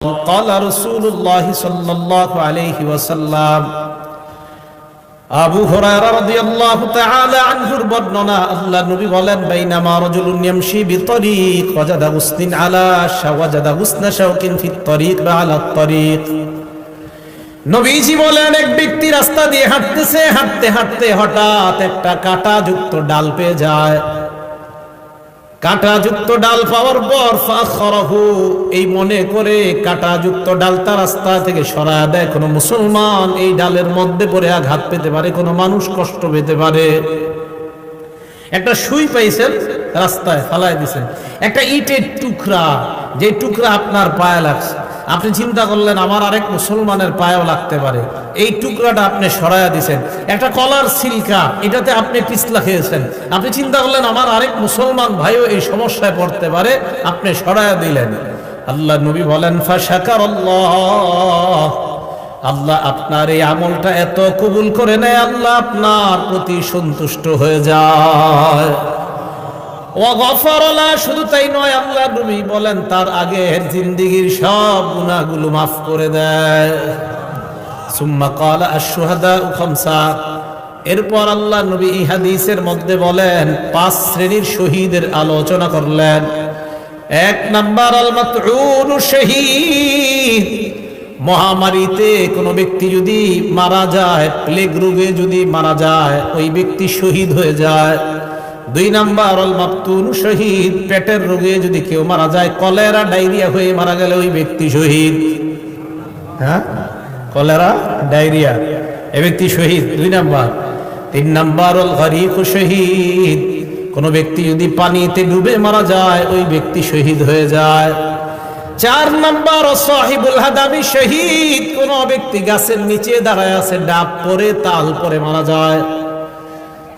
قال رسول الله صلى الله عليه وسلم আবু হুরায়রা রাদিয়াল্লাহু তাআলা আনহুর বর্ণনা আল্লাহ নবী বলেন বাইনামা রাজুলুন ইয়ামশি বিতরিক ওয়াজাদা উসনিন আলা শাওয়াজাদা উসনা শাওকিন ফিত তরিক বা আলা তরিক নবীজি বলেন এক ব্যক্তি রাস্তা দিয়ে হাঁটতেছে হাঁটতে হাঁটতে হঠাৎ একটা কাঁটা যুক্ত ডাল পেয়ে যায় কাঁটাযুক্ত ডাল পাওয়ার পর ফাখরাহু, এই মনে করে কাঁটাযুক্ত ডালটা রাস্তা থেকে সরা দেয় কোনো মুসলমান। এই ডালের মধ্যে পড়ে আঘাত পেতে পারে, কোনো মানুষ কষ্ট পেতে পারে। একটা সুই পাইছেন, রাস্তায় ফালায় দিছেন। একটা ইটের টুকরা, যে টুকরা আপনার পায়ে লাগছে। আপনি চিন্তা করলেন, আমার আরেক মুসলমানের পায়েও লাগতে পারে। এই টুকরাটা আপনি সরাইয়া দিছেন। একটা কলার সিলকা, এটাতে আপনি পিছলা খেয়েছেন। আপনি চিন্তা করলেন, আমার আরেক মুসলমান ভাইও এই সমস্যায় পড়তে পারে, আপনি সরাইয়া দিলেন। আল্লাহ নবী বলেন ফাশাকার আল্লাহ আপনার এই আমলটা এত কবুল করে নেয়, আল্লাহ আপনার প্রতি সন্তুষ্ট হয়ে যায়। শুধু তাই নয়, আল্লাহ নবী বলেন, তার আগের জিন্দিগির সব গুনাহগুলো মাফ করে দেয়। সুম্মা ক্বালা আশ-শুহাদা খামসা। এরপর আল্লাহ নবী ইহাদিসের মধ্যে বলেন, পাঁচ শ্রেণির শহীদের আলোচনা করলেন। এক নাম্বার আল মাতউন শহীদ। মহামারীতে কোনো ব্যক্তি যদি মারা যায়, প্লেগ রোগে যদি মারা যায়, ওই ব্যক্তি শহীদ হয়ে যায়। দুই নাম্বার অল মাপতুন শহীদ। পেটের রোগে যদি কেউ মারা যায়, কলেরা, ডায়রিয়া হয়ে মারা গেলে ওই ব্যক্তি শহীদ। হ্যাঁ? কলেরা, ডায়রিয়া, এ ব্যক্তি শহীদ। দুই নাম্বার। তিন নাম্বার অল গরিব শহীদ। কোন ব্যক্তি যদি পানিতে ডুবে মারা যায়, ওই ব্যক্তি শহীদ হয়ে যায়। চার নাম্বার সাহিবুল হাদামি শহীদ। কোন ব্যক্তি গাছের নিচে দাঁড়ায় আছে, ডাব পরে, তাল পরে মারা যায়।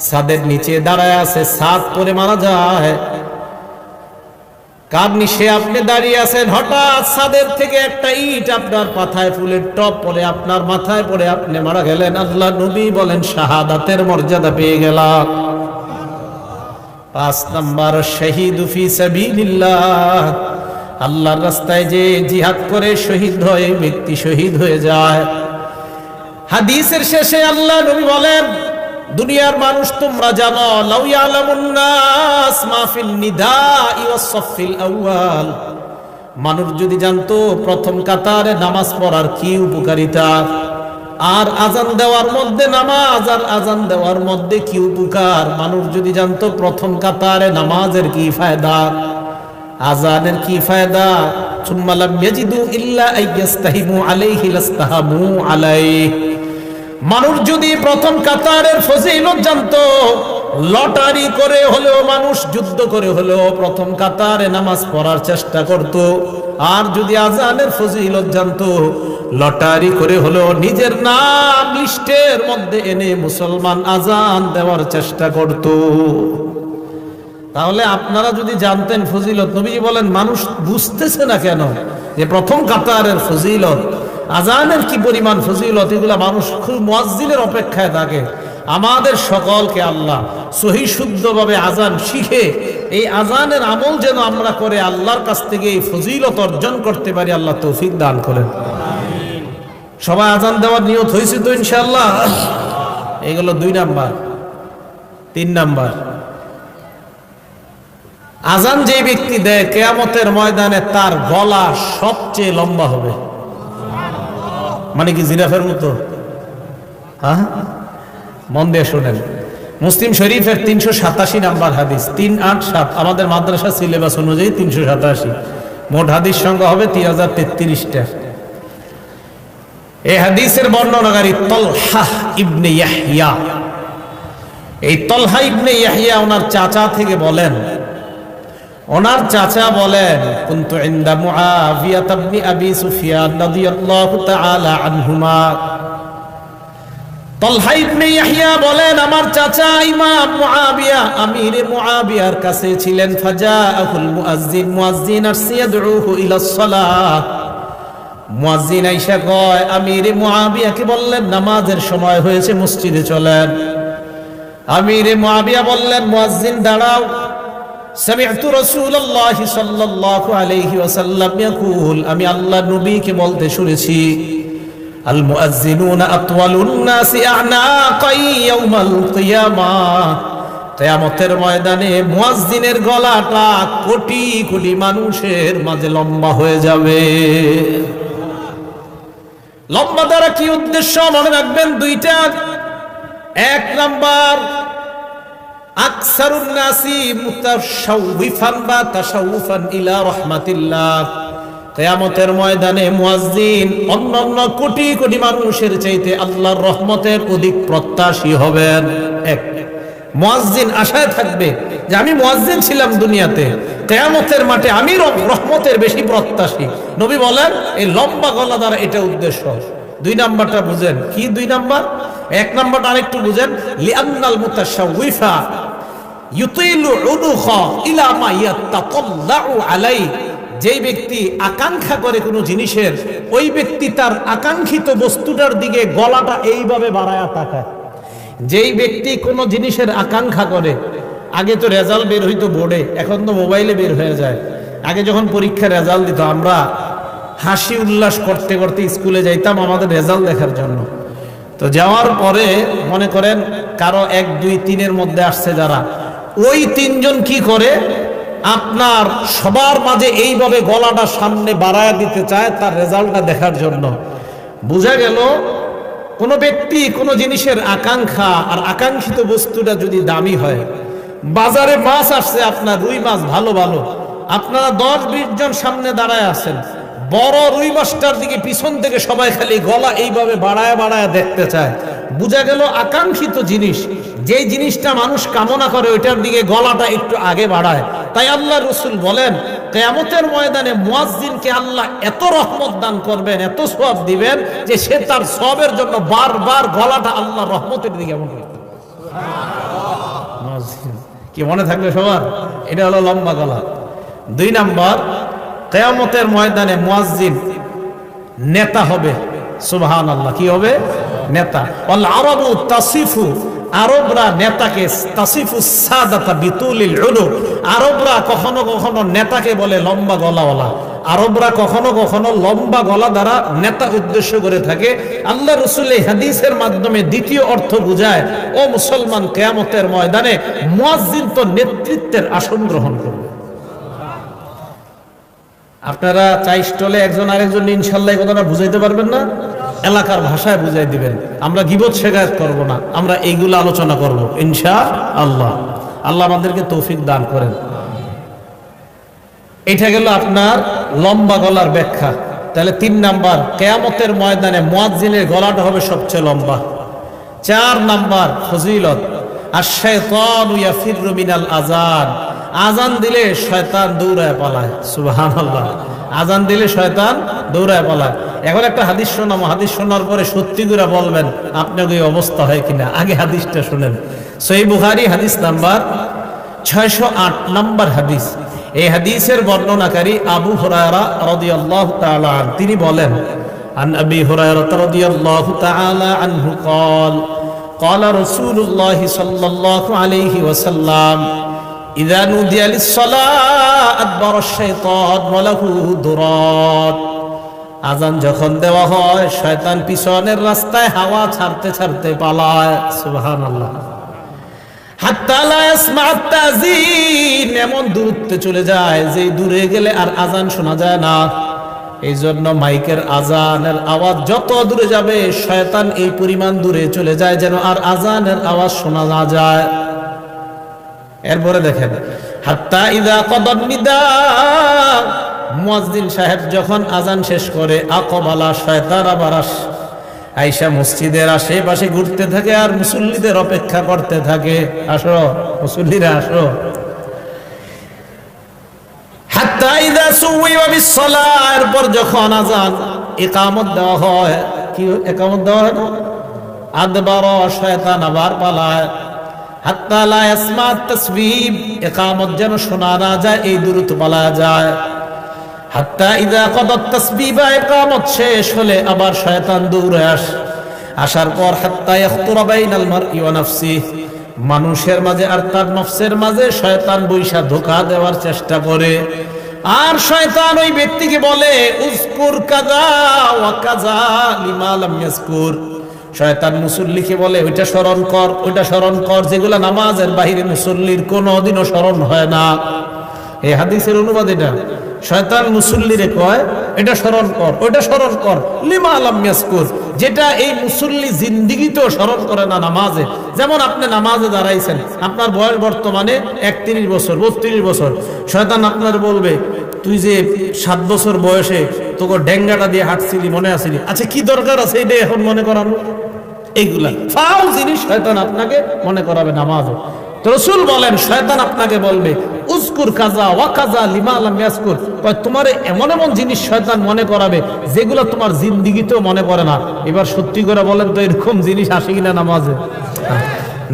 ছাদের নিচে দাঁড়ায় আছে, ছাদ পরে মারা যায়। কার নিচে আপনি দাঁড়িয়ে আছেন? হঠাৎ ছাদের থেকে একটা ইট আপনার পাথায় ফুলের টপ পরে আপনার মাথায় পরে আপনি মারা গেলেন। আল্লাহ নবী বলেন, শাহাদাতের মর্যাদা পেয়ে গেলাম। পাঁচ নম্বর, শহীদ আল্লাহর রাস্তায় যে জিহাদ করে শহীদ হয়, ব্যক্তি শহীদ হয়ে যায়। হাদিসের শেষে আল্লাহ নবী বলেন দুনিয়ার মানুষ তোমরা জানো, লাউ ইয়ালামুন নাস মা ফিল নিদাই ওয়াস আউয়াল। মানুষ যদি জানতো প্রথম কাতারে নামাজ পড়ার কি উপকারিতা, আর আজান দেওয়ার মধ্যে নামাজ, আর আজান দেওয়ার মধ্যে কি উপকার, মানুষ যদি জানতো প্রথম কাতারে নামাজের কি ফায়দা আজানের কি ফায়দা, সুম্মা লাম ইয়াজিদু ইল্লা আইয়াস্তাহিমু আলাইহি লাস্তাহামু আলাইহি। মানুষ যদি প্রথম কাতারের ফজিলত জানতো, লটারি করে হলেও মানুষ, যুদ্ধ করে হলেও প্রথম কাতারে নামাজ পড়ার চেষ্টা করত। আর যদি আজানের ফজিলত জানতো, লটারি করে হলেও নিজের নাম লিস্টের মধ্যে এনে মুসলমান আজান দেওয়ার চেষ্টা করত। তাহলে আপনারা যদি জানতেন ফজিলত, নবীজি বলেন, মানুষ বুঝতেছে না কেন যে প্রথম কাতারের ফজিলত আজানের কি পরিমাণ ফজিলত? এগুলা মানুষ খুব মুয়াজ্জিনের অপেক্ষায় থাকে। আমাদের সকলকে আল্লাহ সহি শুদ্ধভাবে আজান শিখে, এই আজানের আমল যেন আমরা করে আল্লাহর কাছ থেকে এই ফজিলত অর্জন করতে পারি, আল্লাহ তৌফিক দান করেন। সবাই আজান দেওয়ার নিয়ত হয়েছে তো ইনশাল্লাহ এগুলো দুই নাম্বার। তিন নাম্বার। আজান যে ব্যক্তি দেয়, কেয়ামতের ময়দানে তার গলা সবচেয়ে লম্বা হবে। মানে কি জিরাফের মতো? হ্যাঁ? মন দিয়ে শোনেন। মুসলিম শরীফের তিনশো সাতাশি নাম্বার হাদিস, তিন আট সাত। আমাদের মাদ্রাসা সিলেবাস অনুযায়ী তিনশো সাতাশি। মোট হাদিস সংখ্যা হবে তিন হাজার তেত্রিশটা। এই হাদিসের বর্ণনাকারী তলহা ইবনে ইয়াহিয়া এই তলহা ইবনে ইয়াহিয়া ওনার চাচা থেকে বলেন ওনার চাচা বলেন, কুনতু ইনদা মুআবিয়া ইবনে আবি সুফিয়ান রাদিয়াল্লাহু তাআলা আনহুমা। তলহা ইবনে ইয়াহইয়া বলেন, আমার চাচা ইমাম মুআবিয়া আমির মুআবিয়ার কাছে ছিলেন, ফাজাআহুল মুয়াজ্জিন মুআজ্জিন আসিয়াদউহু ইলা সালাহ। মুআজ্জিন আইসা কয়, আমির মুআবিয়াকে বললেন, নামাজের সময় হয়েছে, মসজিদে চলেন। আমির মুআবিয়া বললেন, মুআজ্জিন, দাঁড়াও। سمعت رسول الله صلى الله عليه وسلم يقول আমি আল্লাহ নবীকে বলতে শুনেছি المؤذنون أطول الناس أعناقا يوم القيامة কেয়ামতের ময়দানে মুয়াজ্জিনের গলাটা কোটি কোটি মানুষের মাঝে লম্বা হয়ে যাবে লম্বা দ্বারা কি উদ্দেশ্য মনে রাখবেন দুইটা এক নাম্বার আকসারুন নাসি মুতাশাউফান বা তাশাউফান ইলা রাহমাতিল্লাহ। কিয়ামতের ময়দানে মুয়াজ্জিন অন্যান্য কোটি কোটি মানুষের চাইতে আল্লাহর রহমতের অধিক প্রত্যাশী হবেন। এক, মুয়াজ্জিন আশায় থাকবে যে আমি মুয়াজ্জিন ছিলাম দুনিয়াতে। কেয়ামতের মাঠে আমি রহমতের বেশি প্রত্যাশী। নবী বলেন, এই লম্বা গলা দ্বারা এটা উদ্দেশ্য। দুই নাম্বারটা বুঝেন। কি দুই নাম্বার? এক নাম্বারটা আরেকটু বুঝেন। লিআন্নাল মুতাশাউফা ইউতিলু উনুখা ইলা মা ইয়াতাতাল্লাউ আলাই যেই ব্যক্তি আকাঙ্ক্ষা করে কোনো জিনিসের, ওই ব্যক্তি তার আকাঙ্ক্ষিত বস্তুটার দিকে গলাটা এইভাবে বাড়ায়া তাকায়। যেই ব্যক্তি কোনো জিনিসের আকাঙ্ক্ষা করে, আগে তো রেজাল্ট বের হইতো বোর্ডে, এখন তো মোবাইলে বের হয়ে যায়। আগে যখন পরীক্ষার রেজাল্ট দিত, আমরা হাসি উল্লাস করতে করতে স্কুলে যাইতাম আমাদের রেজাল্ট দেখার জন্য। তো যাওয়ার পরে মনে করেন কারও এক, দুই, তিনের মধ্যে আসছে যারা। ওই তিনজন কি করে? আপনার সবার মাঝে এইভাবে গলাটা সামনে বাড়ায় দিতে চায় তার রেজাল্টটা দেখার জন্য। বোঝা গেল, কোনো ব্যক্তি কোনো জিনিসের আকাঙ্ক্ষা আর আকাঙ্ক্ষিত বস্তুটা যদি দামি হয়, বাজারে মাছ আসছে আপনার, রুই মাছ, ভালো ভালো। আপনারা দশ, বিশ জন সামনে দাঁড়ায় আছেন। বড় রুই মাছটার দিকে পিছন থেকে সবাই খালি গলা এইভাবে বাড়ায় বাড়ায় দেখতে চায়। বোঝা গেল আকাঙ্ক্ষিত জিনিস। যেই জিনিসটা মানুষ কামনা করে ওইটার দিকে গলাটা একটু আগে বাড়ায়। তাই আল্লাহ রসুল বলেন, কেয়ামতের ময়দানে মুয়াজ্জিনকে আল্লাহ এত রহমত দান করবেন, এত সব দিবেন যে সে তার সবের জন্য বারবার গলাটা আল্লাহ রহমতের দিকে এমন কি মনে থাকবে সবার? এটা হলো লম্বা গলা। দুই নাম্বার কেয়ামতের ময়দানে মুয়াজ্জিন নেতা হবে। সুবহান আল্লাহ কি হবে? নেতা। অল আরবু তাসিফু, আরবরা নেতাকে, তাসিফু সাদাতা বিতুলিল উলু আরবরা কখনো কখনো নেতাকে বলে লম্বা গলাওয়ালা। আরবরা কখনো কখনো লম্বা গলা দ্বারা নেতা উদ্দেশ্য করে থাকে। আল্লাহ রসুল এই হাদিসের মাধ্যমে দ্বিতীয় অর্থ বুঝায়, ও মুসলমান, কেয়ামতের ময়দানে মুয়াজ্জিন তো নেতৃত্বের আসন গ্রহণ করবে। আপনারা চাই স্টলে একজন আরেকজন ইনশাল্লাহ কথাটা বুঝাইতে পারবেন না? এলাকার ভাষায় বুঝাই দিবেন। আমরা গিবত শেখায়ত করব না। আমরা এইগুলো আলোচনা করব ইনশা আল্লাহ আল্লাহ আমাদেরকে তৌফিক দান করেন। এটা গেল আপনার লম্বা গলার ব্যাখ্যা। তাহলে তিন নাম্বার, কেয়ামতের ময়দানে মুয়াজ্জিনের গলাটা হবে সবচেয়ে লম্বা। চার নাম্বার, ফজিলত। আর শয়তান ইয়াফিরু মিনাল আজান আজান দিলে শয়তান দৌড়ায় পালায় সুবহানাল্লাহ আজান দিলে শয়তান দৌড়ায় পালায় এখন একটা হাদিস শোনাম হাদিস শোনার পরে সত্যি করে বলবেন আপনার ওই অবস্থা হয় কিনা আগে হাদিসটা শুনেন সই বুহারি হাদিস নাম্বার ছয়শো আট নম্বর হাদিস এই হাদিসের বর্ণনাকারী আবু হুরায়রা রাদিয়াল্লাহু তাআলা আন তিনি বলেন عن أبي هريرة رضي الله تعالى عنه قال قال رسول الله صلى الله عليه وسلم إذا نودي للصلاة أدبر الشيطان وله درات আজান যখন দেওয়া হয় শয়তান পিছনের রাস্তায় হাওয়া ছাড়তে ছাড়তে পালায় সুবহানাল্লাহ হাত্তা লা ইয়াসমা'আত তাযীন এমন দূরত্বে চলে যায় যে দূরে গেলে আর আজান শোনা যায় না এই জন্য মাইকের আজানের আওয়াজ যত দূরে যাবে শয়তান এই পরিমাণ দূরে চলে যায় যেন আর আজানের আওয়াজ শোনা না যায় এরপরে দেখেন, হাত্তা ইদা কদর নিদা মুয়াজ্জিন সাহেব যখন আজান শেষ করে, আকবালা শয়তান আবার আইসা মসজিদের আশেপাশে ঘুরতে থাকে আর মুসল্লিদের অপেক্ষা করতে থাকে। আসো, মুসল্লিরা, আসো। এরপর যখন আজান ইকামত দেওয়া হয়, কি ইকামত দেওয়া হয়? আদবার শয়তান আবার পালায়। তাসবিব যেন এই যায়। হাত্তা শেষ হলে আবার শয়তান আসার পর মানুষের মাঝে আর তার নফসের মাঝে শয়তান বৈশা ধোকা দেওয়ার চেষ্টা করে। আর শয়তান ওই ব্যক্তিকে বলে উস্কুর কাজা ওয়া কাজা লিমা শয়তান মুসল্লিকে বলে, ওইটা স্মরণ কর, ওইটা স্মরণ কর। যেগুলা নামাজের বাহিরে মুসল্লির কোনোদিনও স্মরণ হয় না। এই হাদিসের অনুবাদ এটা। শয়তান মুসল্লিরে কয়, এটা স্মরণ কর, ওইটা স্মরণ কর। লিমা আলাম ইয়াসকুর। যেটা এই মুসল্লি জিন্দিগিতেও স্মরণ করে না নামাজে। যেমন আপনি নামাজে দাঁড়াইছেন, আপনার বয়স বর্তমানে একত্রিশ বছর, বত্রিশ বছর। শয়তান আপনার বলবে তুই যে সাত বছর বয়সে তোকে ডেঙ্গাটা দিয়ে হাঁটছিলি, মনে আসিলি আচ্ছা কি দরকার আছে এটা এখন মনে করানো এইগুলা। ফাও জিনিস শয়তান আপনাকে মনে করাবে নামাজে তো রসুল বলেন, শয়তান আপনাকে বলবে উস্কুর কাজা, ওয়া কাজা লিমা আলাম ইয়াসকুর তোমার এমন এমন জিনিস শয়তান মনে করাবে, যেগুলো তোমার জিন্দিগিতেও মনে করে না। এবার সত্যি করে বলেন তো, এরকম জিনিস আসে কিনা নামাজে।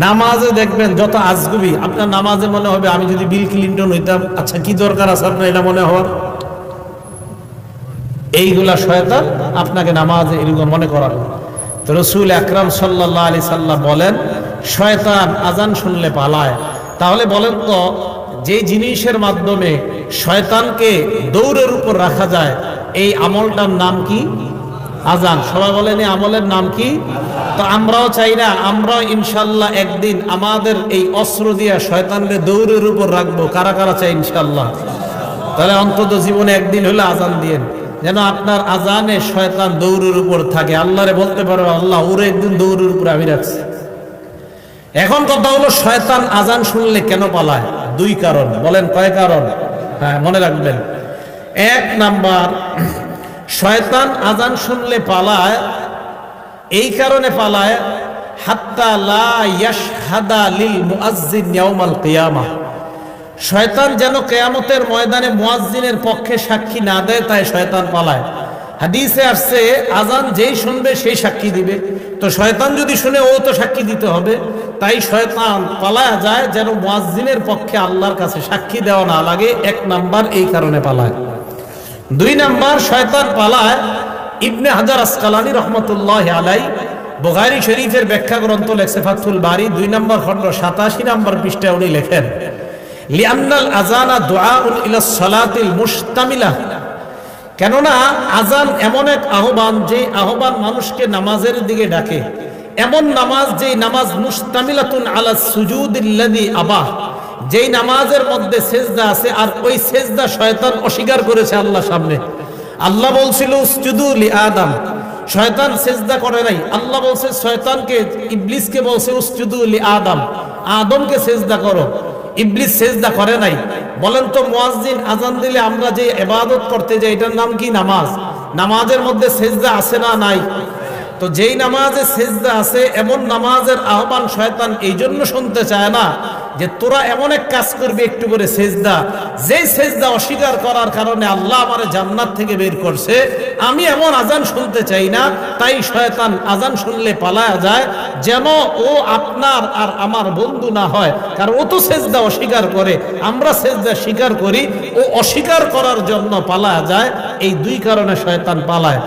নামাজে দেখবেন যত আজগুবি, আপনার নামাজে মনে হবে আমি যদি বিল ক্লিন্টন হইতাম আচ্ছা কি দরকার আছে আপনার এটা মনে হওয়ার? এইগুলা শয়তান আপনাকে নামাজে এরকম মনে করাবে তো রসুল আকরাম সাল্লাহ আলি সাল্লাম বলেন, শয়তান আজান শুনলে পালায়। তাহলে বলেন তো, যে জিনিসের মাধ্যমে শয়তানকে দৌড়ের উপর রাখা যায়, এই আমলটার নাম কি? আজান। সবাই বলেন আমলের নাম কি? তো আমরাও চাই না, আমরাও ইনশাল্লাহ একদিন আমাদের এই অস্ত্র দিয়ে শয়তানকে দৌড়ের উপর রাখব। কারা কারা চাই ইনশাল্লাহ? তাহলে অন্তত জীবনে একদিন হলে আজান দিয়েন। যেন আপনার আজানে শয়তান দৌড়ের উপর থাকে। আল্লাহরে বলতে পারো, আল্লাহ ওরে একদিন দৌড়ের উপর আমি রাখছি। এখন কথা হলো, শয়তান আজান শুনলে কেন পালায়? দুই কারণ। বলেন কয় কারণ? হ্যাঁ মনে রাখবেন। এক নাম্বার শয়তান আজান শুনলে পালায়, এই কারণে পালায়, হাত্তা লা ইয়াশহাদা লিল মুআজ্জিন ইয়াউমাল শয়তান যেন কেয়ামতের ময়দানে মুয়াজ্জিনের পক্ষে সাক্ষী না দেয়, তাই শয়তান পালায়। হাদিসে আসছে আজান যেই শুনবে সেই সাক্ষী দিবে। তো শয়তান যদি শুনে, ও তো সাক্ষী দিতে হবে। তাই শয়তান পালায় যায়, যেন মুয়াজ্জিনের পক্ষে আল্লাহর কাছে সাক্ষী দেওয়া না লাগে, এক নাম্বার এই কারণে পালায়। দুই নাম্বার শয়তান পালায় ইবনে হাজার আসকালানি রহমতুল্লাহ আলাই। বুখারী শরীফের ব্যাখ্যা গ্রন্থ লেখছে ফাতুল বাড়ি দুই নম্বর খণ্ড সাতাশি নম্বর পৃষ্ঠায় উনি লেখেন, লিআন্নাল আজানা দুআউন ইলা সালাতিল মুশতামিলা। কেননা আজান এমন এক আহ্বান যে আহ্বান মানুষকে নামাজের দিকে ডাকে। এমন নামাজ, যেই নামাজ মুস্তামিলাতুন আলা সুজুদিল্লাদি আবাহ। যেই নামাজের মধ্যে সেজদা আছে, আর ওই সেজদা শয়তান অস্বীকার করেছে আল্লাহ সামনে। আল্লাহ বলছিল উসজুদুলি আদম। শয়তান সেজদা করে নাই। আল্লাহ বলছে, শয়তানকে, ইবলিসকে বলছে উসজুদুলি আদম। আদমকে সেজদা করো। ইবলিস সেজদা করে নাই। বলেন তো, মুয়াজ্জিন, আজান দিলে আমরা যে ইবাদত করতে যাই, এটার নাম কি নামাজ? নামাজের মধ্যে সেজদা আছে না নাই? তো যেই নামাজে সেজদা আছে, এমন নামাজের আহ্বান শয়তান এই জন্য শুনতে চায় না যে তোরা এমন এক কাজ করবি একটু করে সেজদা। যেই সেজদা অস্বীকার করার কারণে আল্লাহ আমার জান্নাত থেকে বের করছে, আমি এমন আজান শুনতে চাই না, তাই শয়তান আজান শুনলে পালায়া যায়, যেন ও আপনার আর আমার বন্ধু না হয়, কারণ ও তো সেজদা অস্বীকার করে, আমরা সেজদা স্বীকার করি, ও অস্বীকার করার জন্য পালায়া যায়, এই দুই কারণে শয়তান পালায়।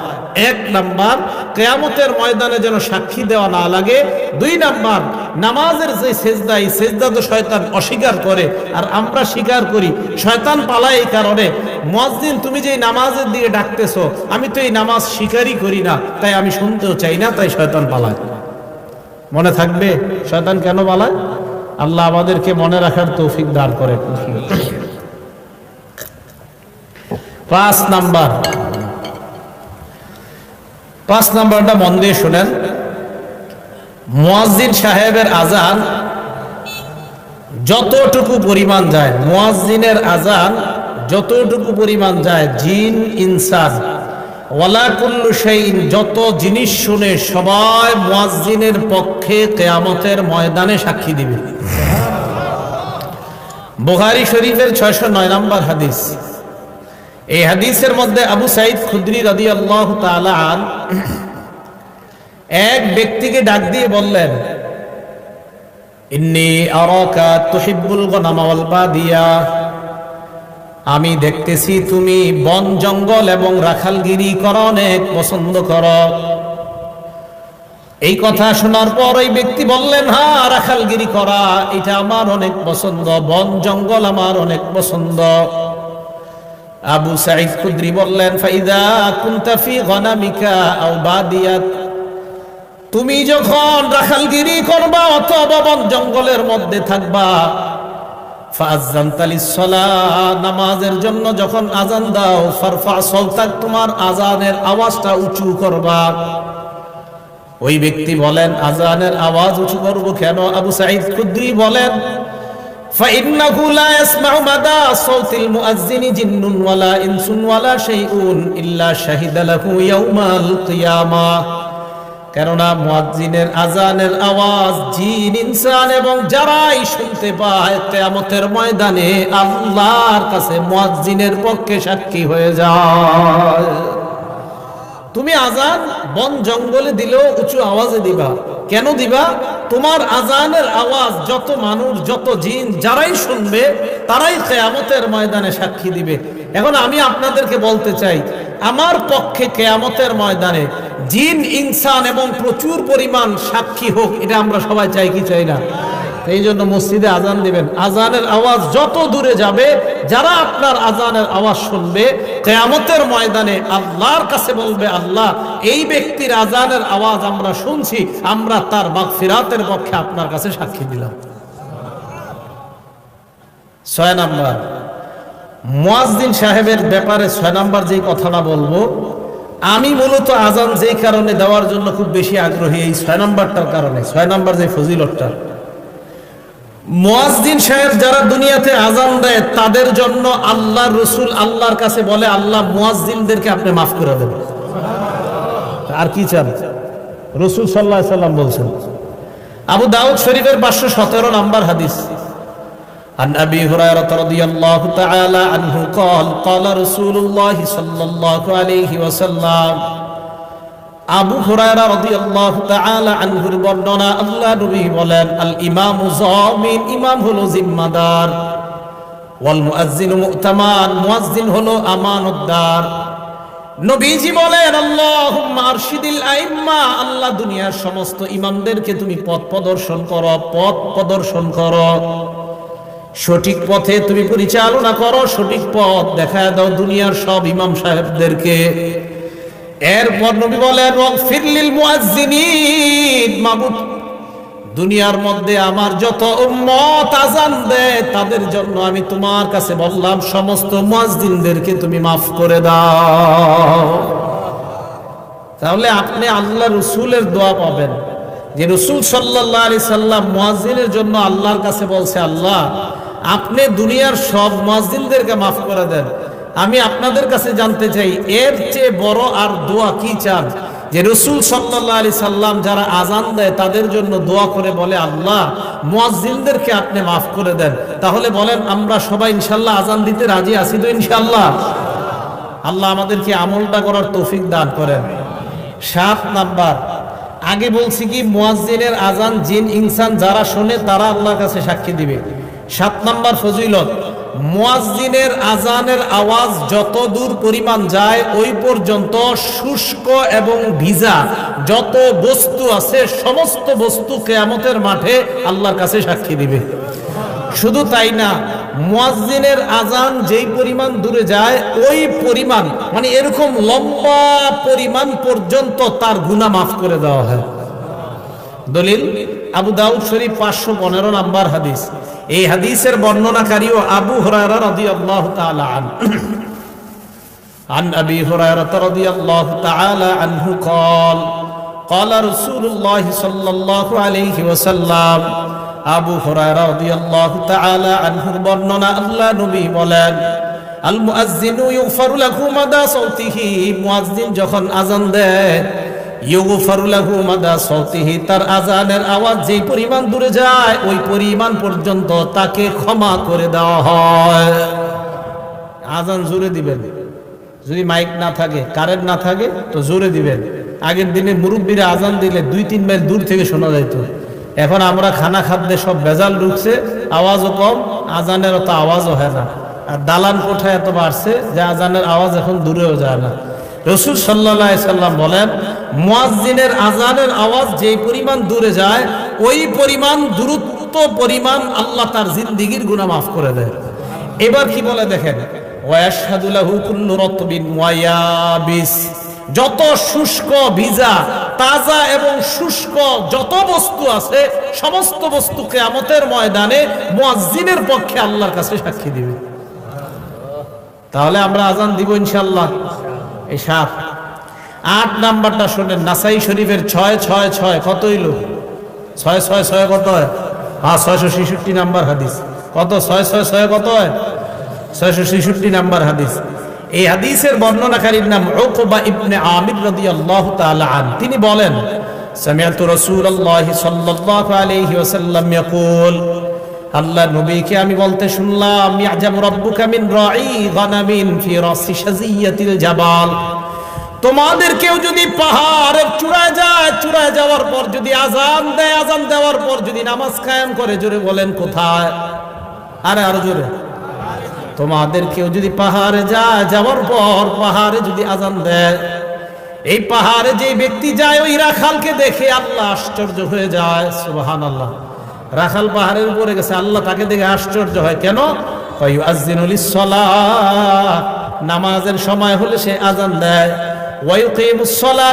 এক নাম্বার, কেয়ামতের ময়দানে যেন সাক্ষী দেওয়া না লাগে। দুই নাম্বার, নামাজের যে সেজদা এই সেজদা তো শয়তান অস্বীকার করে, আর আমরা স্বীকার করি, শয়তান পালায় এই কারণে। মসজিদ তুমি যে নামাজের দিকে ডাকতেছো, আমি তো এই নামাজ স্বীকারই করি না, তাই আমি শুনতেও চাই না, তাই শয়তান পালায়। মনে থাকবে, শয়তান কেন পালায়? আল্লাহ আমাদেরকে মনে রাখার তৌফিক দাঁড় করে পাঁচ নাম্বার পাঁচ নাম্বারটা মন দিয়ে শুনেন। মুয়াজ্জিন সাহেবের আজান যতটুকু পরিমাণ যায়, মুয়াজ্জিনের আজান যতটুকু পরিমাণ যায়, জিন, ইনসান, ওয়ালা কুল্লু যত জিনিস শুনে সবাই মুয়াজ্জিনের পক্ষে কেয়ামতের ময়দানে সাক্ষী দিবে। বুখারী শরীফের ছয়শো নয় নম্বর হাদিস। এই হাদিসের মধ্যে আবু সাইদ খুদ্রি রাদি আল্লাহ এক ব্যক্তিকে ডাক দিয়ে বললেন আমি দেখতেছি তুমি বন, জঙ্গল এবং রাখালগিরি করা, অনেক পছন্দ করো। এই কথা শোনার পর ওই ব্যক্তি বললেন হ্যাঁ রাখালগিরি করা, এটা আমার অনেক পছন্দ, বন, জঙ্গল আমার অনেক পছন্দ। আবু সাইদ খুদ্রি বললেন, ফাইদা কুন্তাফি গনামিকা আও বাদিয়াত। তুমি যখন রাখালগিরি করবা অথবা বন জঙ্গলের মধ্যে থাকবা নামাজের জন্য যখন আজান দাও, ফারফা সলতাক, তোমার আজানের আওয়াজটা উঁচু করবা। ওই ব্যক্তি বলেন আজানের আওয়াজ উঁচু করব কেন? আবু সাইদ খুদ্রি বলেন فإنه لا يسمع مدى صوت المؤذن جن ولا إنس ولا شيء إلا شهد له يوم القيامة কেননা মুয়াজ্জিনের আজানের আওয়াজ জিন ইনসান এবং যারাই শুনতে পায় কিয়ামতের ময়দানে আল্লাহর কাছে মুয়াজ্জিনের পক্ষে সাক্ষী হয়ে যায় তুমি আজান বন জঙ্গলে দিলেও উঁচু আওয়াজে দিবা। কেন দিবা? তোমার আজানের আওয়াজ যত মানুষ, যত জিন যারাই শুনবে, তারাই কেয়ামতের ময়দানে সাক্ষী দিবে। এখন আমি আপনাদেরকে বলতে চাই, আমার পক্ষে কেয়ামতের ময়দানে জিন, ইনসান এবং প্রচুর পরিমাণ সাক্ষী হোক, এটা আমরা সবাই চাই, কি চাই না? এই জন্য মসজিদে আজান দিবেন। আজানের আওয়াজ যত দূরে যাবে, যারা আপনার আজানের আওয়াজ শুনবে, কেয়ামতের ময়দানে আল্লাহর কাছে বলবে, আল্লাহ, এই ব্যক্তির আজানের আওয়াজ আমরা শুনছি, আমরা তার ফিরাতের পক্ষে আপনার কাছে সাক্ষী দিলাম। ছয় নাম্বার। মুয়াজ্জিন সাহেবের ব্যাপারে ছয় নাম্বার যে কথাটা বলব, আমি মূলত আজান যেই কারণে দেওয়ার জন্য খুব বেশি আগ্রহী এই ছয় নাম্বারটার কারণে, ছয় নাম্বার যে ফজিলতটা। মুয়াজ্জিন সাহেব যারা দুনিয়াতে আজান দেয় তাদের জন্য আল্লাহ রসুল আল্লাহর কাছে বলে আল্লাহ মুয়াজ্জিনদেরকে আপনি মাফ করে দেবেন আর কি চান রসুল সাল্লাহ সাল্লাম বলছেন আবু দাউদ শরীফের পাঁচশো সতেরো নাম্বার হাদিস عن أبي هريرة رضي الله تعالى عنه قال قال رسول الله صلى الله عليه وسلم আবু হুরায়রা রাদিয়াল্লাহু তাআলা আনহুর বর্ণনা আল্লাহ নবী বলেন, আল ইমাম জামিন ইমাম হলো জিম্মাদার। ওয়াল মুয়াজ্জিনু মু'তামান মুয়াজ্জিন হলো আমানতদার। নবীজি বলেন, আল্লাহুম্মা আরশিদিল আইম্মা, আল্লাহ দুনিয়ার সমস্ত ইমামদেরকে তুমি পথ প্রদর্শন করো, পথ প্রদর্শন করো। সঠিক পথে তুমি পরিচালনা করো, সঠিক পথ দেখা দাও দুনিয়ার সব ইমাম সাহেবদেরকে। এরপর নবী বলেন ফিরলিল মুয়াজ্জিনিন, মাবুদ। দুনিয়ার মধ্যে আমার যত উম্মত আজান দেয়, তাদের জন্য আমি তোমার কাছে বললাম, সমস্ত মুয়াজ্জিনদেরকে তুমি মাফ করে দাও। তাহলে আপনি আল্লাহ রসুলের দোয়া পাবেন। যে রসুল সাল্লাহ আলি সাল্লাম মুয়াজ্জিনের জন্য আল্লাহর কাছে বলছে, আল্লাহ, আপনি দুনিয়ার সব মুয়াজ্জিনদেরকে মাফ করে দেন। আমি আপনাদের কাছে জানতে চাই, এর চেয়ে বড় আর দোয়া কি চান? যে রসুল সাল্লাহ আলি সাল্লাম যারা আজান দেয়, তাদের জন্য দোয়া করে বলে, আল্লাহ, মুয়াজ্জিনদেরকে আপনি মাফ করে দেন। তাহলে বলেন, আমরা সবাই ইনশাল্লাহ আজান দিতে রাজি আছি তো ইনশাল্লাহ। আল্লাহ আমাদেরকে আমলটা করার তৌফিক দান করেন। সাত নাম্বার, আগে বলছি কি, মুয়াজ্জিনের আজান জিন ইনসান যারা শোনে, তারা আল্লাহর কাছে সাক্ষী দিবে। সাত নাম্বার ফজিলত মুয়াজ্জিনের আজানের আওয়াজ যত দূর পরিমাণ যায়, ওই পর্যন্ত শুষ্ক এবং ভিজা যত বস্তু আছে, সমস্ত বস্তু কেয়ামতের মাঠে আল্লাহর কাছে সাক্ষী দিবে। শুধু তাই না, মুয়াজ্জিনের আজান যেই পরিমাণ দূরে যায়, ওই পরিমাণ মানে এরকম লম্বা পরিমাণ পর্যন্ত তার গুনাহ মাফ করে দেওয়া হয়। দলিল, আবু দাউদ শরীফ পাঁচশো পনেরো নাম্বার হাদিস। এই হাদিসের বর্ণনাকারীও আবু হরায়রা রাদিয়াল্লাহু তাআলা আন عن أبي هريرة رضي الله تعالى عنه قال قال رسول الله صلى الله عليه وسلم আবু হুরায়রা রাদিয়াল্লাহু তাআলা আনহুর বর্ণনা আল্লাহ নবী বলেন আল মুআজ্জিনু ইউগফারু লাহু মাদা সাউতিহি মুআজ্জিন যখন আজান দেয় তার আজানের আওয়াজ যে পরিমাণ দূরে যায়, ওই পরিমাণ পর্যন্ত তাকে ক্ষমা করে দেওয়া হয়। আজান জোরে দিবেন। যদি মাইক না থাকে, কারেন্ট না থাকে, তো জোরে দিবেন। আগের দিনে মুরব্বীরা আজান দিলে দুই, তিন মাইল দূর থেকে শোনা যাইত। এখন আমরা খানা খাদ্যে সব বেজাল ঢুকছে, আওয়াজও কম আজানের অত আওয়াজও হয় না। আর দালান কোঠা এত বাড়ছে যে আজানের আওয়াজ এখন দূরেও যায় না। রসুল সাল্লাহ সাল্লাম বলেন মুয়াজ্জিনের আজানের আওয়াজ যেই পরিমাণ দূরে যায়, ওই পরিমাণ দূরত্ব পরিমাণ আল্লাহ তার জিন্দিগির গুনাহ মাফ করে দেয়। এবার কি বলে দেখেন? যত শুষ্ক ভিজা, তাজা এবং শুষ্ক যত বস্তু আছে, সমস্ত বস্তু কিয়ামতের ময়দানে মুয়াজ্জিনের পক্ষে আল্লাহর কাছে সাক্ষী দিবে। তাহলে আমরা আজান দিব ইনশাল্লাহ এই সাত। আট নাম্বারটা শোনেন, নাসাই শরীফের ছয় ছয় ছয়, কত হইল? ছয় ছয় ছয় কত হয়? হ্যাঁ ছয়শো ছেষট্টি নাম্বার হাদিস। কত? ছয় ছয় ছয় কত হয়? ছয়শো ছেষট্টি নাম্বার হাদিস। এই হাদিসের বর্ণনাকারীর নাম উকবা ইবনে আমির রাদিয়াল্লাহু তাআলা আন। তিনি বলেন, সামিআতু রাসূলুল্লাহ সাল্লাল্লাহু আলাইহি ওয়াসাল্লাম ইয়াকুল, আল্লাহ নবীকে আমি বলতে শুনলাম ইয়াজাবু রাব্বুকা মিন রাঈ গানামিন ফি রাসি শাজিয়াতিল জাবাল। তোমাদের কেউ যদি পাহাড়ের চূড়ায় যায়, চূড়ায় যাওয়ার পর যদি আজান দেয়, আজান দেওয়ার পর যদি নামাজ কায়েম করে, জোরে বলেন কোথায়? আরে আরও জোরে। তোমাদের কেউ যদি পাহাড়ে যায়, যাওয়ার পর পাহাড়ে যদি আজান দেয়, এই পাহাড়ে যে ব্যক্তি যায়, ওই রাখালকে দেখে আল্লাহ আশ্চর্য হয়ে যায়। সুবাহান আল্লাহ রাখাল পাহাড়ের উপরে গেছে, আল্লাহ তাকে দেখে আশ্চর্য হয়। কেন? নামাজের সময় হলে সে আজান দেয়।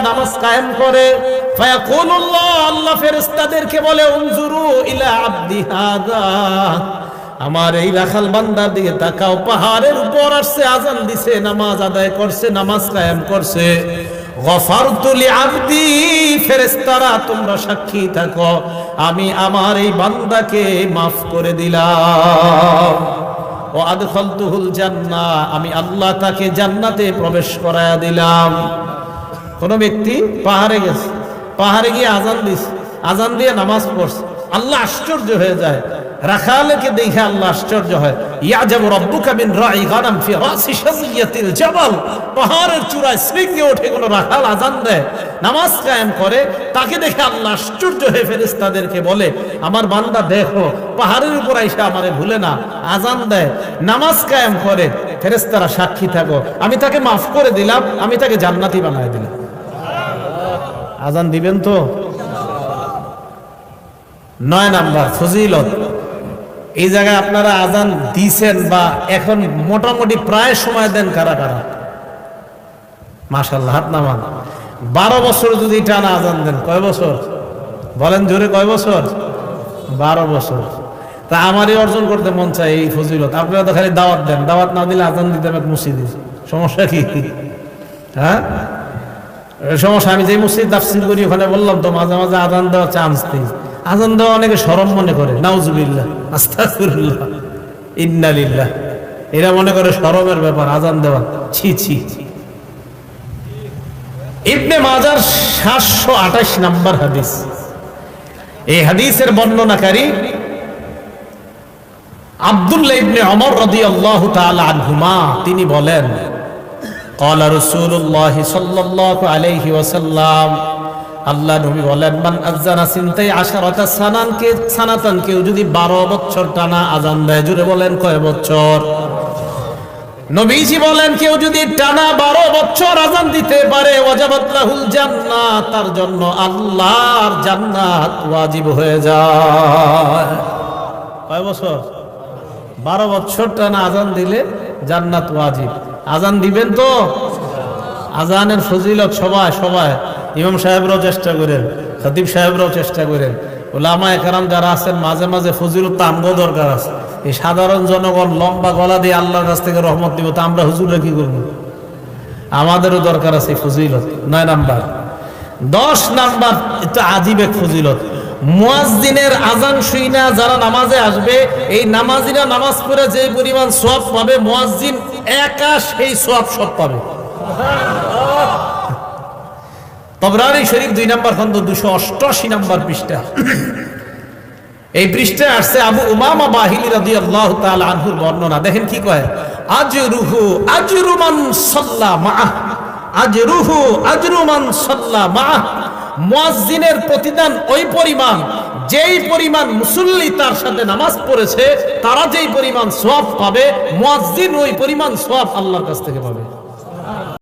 নামাজ কায়েম করে। আল্লাহ বলে আমার এই রাখাল বান্দার দিকে তাকাও, পাহাড়ের উপর আসছে, আজান দিছে, নামাজ আদায় করছে, নামাজ কায়েম করছে। ফেরেশতারা, তোমরা সাক্ষী থাকো। আমি আমার এই বান্দাকে মাফ করে দিলাম। ও আদখালতুহুল জান্না আমি আল্লাহ তাকে জান্নাতে প্রবেশ করায়া দিলাম। কোন ব্যক্তি পাহাড়ে গেছে, পাহাড়ে গিয়ে আজান দিস আজান দিয়ে নামাজ পড়ছে, আল্লাহ আশ্চর্য হয়ে যায়। রাখালকে দেখে আল্লাহ আশ্চর্য হয়। ইয়া যাব রব্বুকা রাই গানাম ফি রাসি শাজিয়াতিল জাবাল। পাহাড়ের চূড়ায় শৃঙ্গে ওঠে রাখাল আজান দেয়। নামাজ কায়েম করে, তাকে দেখে আল্লাহ আশ্চর্য হয়ে ফেরেশতাদেরকে বলে, আমার বান্দা, দেখো, পাহাড়ের উপর আইসা আমারে ভুলে না, আজান দেয়। নামাজ কায়েম করে, ফেরেশতারা সাক্ষী থাকো। আমি তাকে মাফ করে দিলাম, আমি তাকে জান্নাতি বানায় দিলাম। আজান দিবেন তো? নয় নাম্বার, ফজিলত। এই জায়গায় আপনারা আজান দিছেন বা এখন মোটামুটি প্রায় সময় দেন কারা কারা? মাশাল্লাহ হাত নামান। বারো বছর যদি টানা আজান দেন, কয় বছর? বলেন জোরে, কয় বছর? বারো বছর। তা আমারই অর্জন করতে মন চায় এই ফজিলত। আপনারা তো খালি দাওয়াত দেন। দাওয়াত না দিলে আজান দিতে এক মসজিদে। সমস্যা কি? হ্যাঁ? সমস্যা, আমি যে মসজিদ তাফসিল করি, ওখানে বললাম তো মাঝে মাঝে আজান দেওয়ার চান্স নেই। আজান দেওয়া অনেকে সরম মনে করে নাউজুবিল্লাহ আস্তাগফিরুল্লাহ ইন্নালিল্লাহ এরা মনে করে সরমের ব্যাপার আজান দেওয়া ছি ছি ইবনে মাজার সাতশো আঠাশ নাম্বার হাদিস এই হাদিসের বর্ণনাকারী আব্দুল্লাহ ইবনে অমর রাদিয়াল্লাহু তাআলা আনহুমা তিনি বলেন قال رسول الله صلى الله عليه وسلم আল্লাহ নবী বলেন, মান আজানা সিনতাই আশারাতা সানান, কে সানাতান, কেউ যদি 12 বছর টানা আজান দেয় জুড়ে বলেন কয় বছর নবীজি বলেন, কেউ যদি টানা 12 বছর আজান দিতে পারে, ওয়াজাবাত লাহুল জান্নাত, তার জন্য আল্লাহর জান্নাত ওয়াজিব হয়ে যায়। কয় বছর? 12 বছর টানা আজান দিলে জান্নাত ওয়াজিব। আজান দিবেন তো? আজানের ফজিলত সবাই সবাই। ইমাম সাহেবরাও চেষ্টা করেন, খতিব সাহেবরাও চেষ্টা করেন। ওলামা একরাম যারা আছেন, মাঝে মাঝে ফজিলত তো আমগো দরকার আছে। এই সাধারণ জনগণ লম্বা গলা দিয়ে আল্লাহর কাছ থেকে রহমত দিব তা আমরা হুজুরে কি করব? আমাদেরও দরকার আছে ফজিলত। নয় নাম্বার। দশ নাম্বার, এটা আজীব এক ফজিলত। মুয়াজ্জিনের আজান শুইনা যারা নামাজে আসবে, এই নামাজিরা নামাজ পড়ে যে পরিমাণ সব পাবে, মুয়াজ্জিন একা সেই সব সব পাবে। তবরানি শরীফ দুই নম্বর খন্দ দুশো অষ্টআশি নম্বর পৃষ্ঠা। এই পৃষ্ঠায় আসছে আবু উমামা বাহিলি রাদি আল্লাহ আনহুর বর্ণনা। দেখেন কি কয়? আজরুহু আজরুমান সাল্লা মাআহ আজরুহু আজরুমান সাল্লা মাআহ মুয়াজ্জিনের প্রতিদান ওই পরিমাণ, যেই পরিমাণ মুসল্লি তার সাথে নামাজ পড়েছে, তারা যেই পরিমাণ সওয়াব পাবে, মুয়াজ্জিন ওই পরিমাণ সওয়াব আল্লাহর কাছ থেকে পাবে।